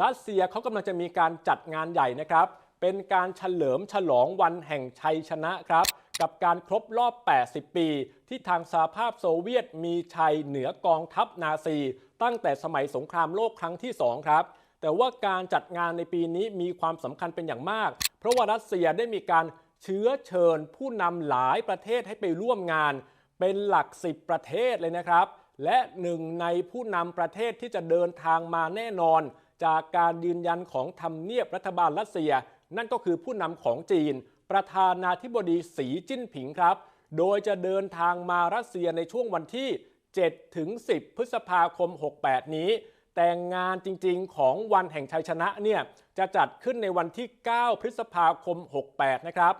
รัสเซียเขากำลังจะมีการจัดงานใหญ่นะครับ เป็นการเฉลิมฉลองวันแห่งชัยชนะครับ กับการครบรอบ 80 ปี ที่ทางสหภาพโซเวียตมีชัยเหนือกองทัพนาซี ตั้งแต่สมัยสงครามโลกครั้งที่ 2 ครับ แต่ว่าการจัดงานในปีนี้มีความสำคัญเป็นอย่างมาก เพราะว่ารัสเซียได้มีการเชื้อเชิญผู้นำหลายประเทศให้ไปร่วมงาน เป็นหลัก 10 ประเทศเลยนะครับ และหนึ่งในผู้นำประเทศที่จะเดินทางมาแน่นอน จากการยืนยันของทำเนียบรัฐบาลรัสเซีย นั่นก็คือผู้นำของจีน ประธานาธิบดีสีจิ้นผิงครับ โดยจะเดินทางมารัสเซียในช่วงวันที่ 7 ถึง 10 พฤษภาคม 68 นี้ แต่งานจริงๆ ของวันแห่งชัยชนะเนี่ยจะจัดขึ้นในวันที่ 9 พฤษภาคม 68 นะครับ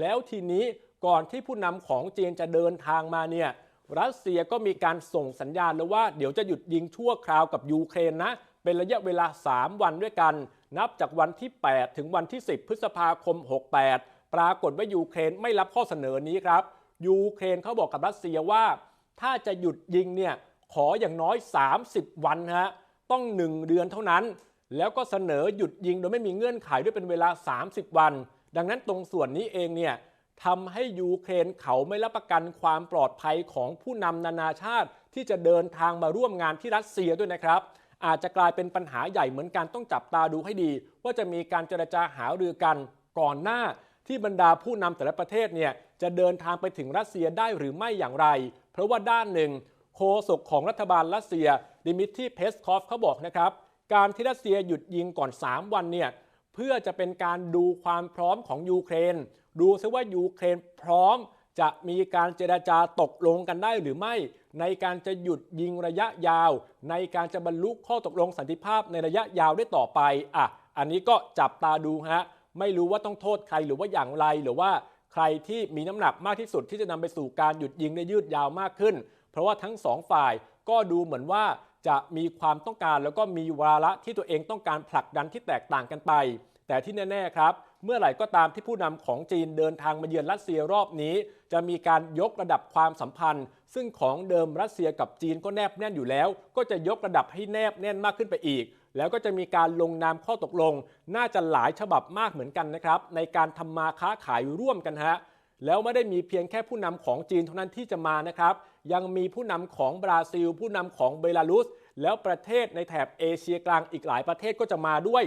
แล้วทีนี้ก่อนที่ผู้นำของจีนจะเดินทางมาเนี่ยรัสเซียก็มีการส่งสัญญาณแล้วว่าเดี๋ยวจะหยุดยิงชั่วคราวกับยูเครนนะ เป็นระยะเวลา 3 วันด้วยกัน นับจากวันที่ 8 ถึงวันที่ 10 พฤษภาคม 68 ปรากฏว่ายูเครนไม่รับข้อเสนอนี้ครับ ยูเครนเขาบอกกับรัสเซียว่า ถ้าจะหยุดยิงเนี่ยขออย่างน้อย 30 วันฮะต้อง 1 เดือนเท่านั้น แล้วก็เสนอหยุดยิงโดยไม่มีเงื่อนไขด้วยเป็นเวลา 30 วัน ดังนั้นตรงส่วนนี้เองเนี่ยทำให้ยูเครนเขาไม่รับประกันความปลอดภัยของผู้นำนานาชาติ ที่จะเดินทางมาร่วมงานที่รัสเซียด้วยนะครับ อาจจะกลายเป็นปัญหาใหญ่เหมือนกันต้องจับตาดูให้ดี ว่าจะมีการเจรจาหารือกันก่อนหน้าที่บรรดาผู้นำแต่ละประเทศเนี่ยจะเดินทางไปถึงรัสเซียได้หรือไม่อย่างไร เพราะว่าด้านหนึ่งโฆษกของรัฐบาลรัสเซีย ดิมิทรีเพสคอฟเขาบอกนะครับ การที่รัสเซียหยุดยิงก่อน 3 วันเนี่ยเพื่อจะเป็นการดูความพร้อมของยูเครน ดูซิว่ายูเครนพร้อม จะมีการเจราจาตกลงกันได้หรือไม่ ในการจะหยุดยิงระยะยาว ในการจะบรรลุข้อตกลงสันติภาพในระยะยาวได้ต่อไปอะอันนี้ก็จับตาดูฮะไม่รู้ว่าต้องโทษใครหรือว่าอย่างไรหรือว่าใครที่มีน้ำหนักมากที่สุดที่จะนำไปสู่การหยุดยิงได้ยืดยาวมากขึ้น เพราะว่าทั้งสองฝ่ายก็ดูเหมือนว่าจะมีความต้องการแล้วก็มีวาระที่ตัวเองต้องการผลักดันที่แตกต่างกันไป แต่ที่แน่ ๆ ครับ เมื่อไหร่ก็ตามที่ผู้นำของจีนเดินทางมาเยือนรัสเซียรอบนี้ จะมีการยกระดับความสัมพันธ์ ซึ่งของเดิมรัสเซียกับจีนก็แนบแน่นอยู่แล้ว ก็จะยกระดับให้แนบแน่นมากขึ้นไปอีก แล้วก็จะมีการลงนามข้อตกลง น่าจะหลายฉบับมากเหมือนกันนะครับ ในการทำมาค้าขายร่วมกันฮะแล้วไม่ได้มีเพียงแค่ผู้นำของจีนเท่านั้นที่จะมานะครับ ยังมีผู้นำของบราซิล ผู้นำของเบลารุส แล้วประเทศในแถบเอเชียกลางอีกหลายประเทศก็จะมาด้วย